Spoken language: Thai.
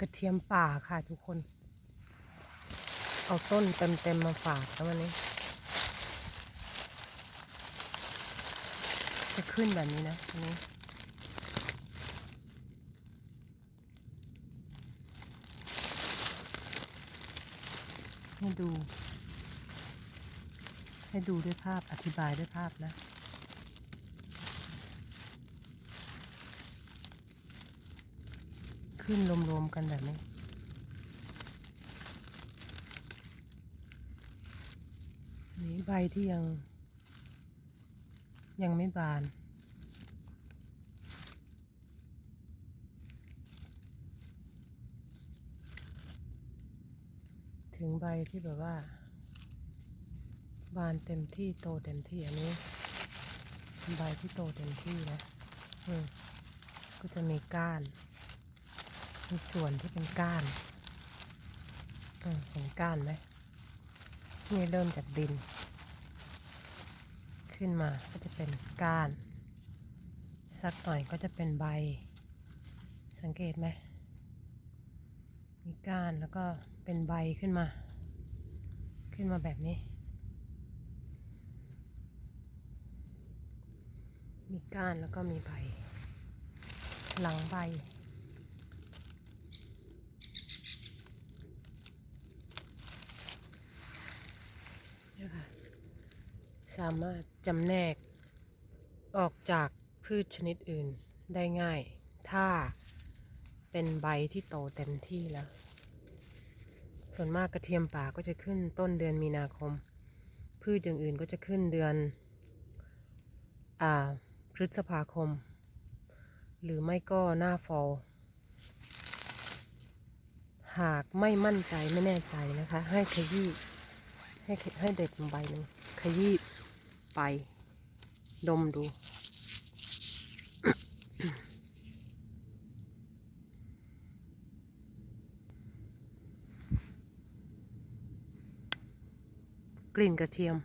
กระเทียมป่าค่ะทุกคน เอาต้นเต็มๆมาฝากแล้ววันนี้ จะขึ้นแบบนี้นะอันนี้ให้ดู ให้ดูด้วยภาพอธิบายด้วยภาพนะ ขึ้นรวมๆกันแบบนี้นนี้ใบที่ยัง ยังไม่บานถึงใบที่แบบว่า บานเต็มที่โตเต็มที่อันนี้ใบที่โตเต็มที่นะ อืมก็จะมีก้าน มีส่วนที่เป็นก้านเห็นก้านไหมนี่เริ่มจากดิน ขึ้นมาก็จะเป็นก้าน สักหน่อยก็จะเป็นใบ สังเกตไหมมีก้านแล้วก็เป็นใบขึ้นมา ขึ้นมาแบบนี้ มีก้านแล้วก็มีใบ หลังใบ เนี่ยค่ะ สามารถจำแนกออกจากพืชชนิดอื่นได้ง่าย ถ้าเป็นใบที่โตเต็มที่แล้ว ส่วนมากกระเทียมป่าก็จะขึ้นต้นเดือนมีนาคม พืชอย่างอื่นก็จะขึ้นเดือนอ่าพฤษภาคม หรือไม่ก็หน้าฟอลหากไม่มั่นใจไม่แน่ใจนะคะ ให้ขยี้ให้ให้เด็ดลงใบหนึ่งขยี้ ไป ดมดู กลิ่นกระเทียม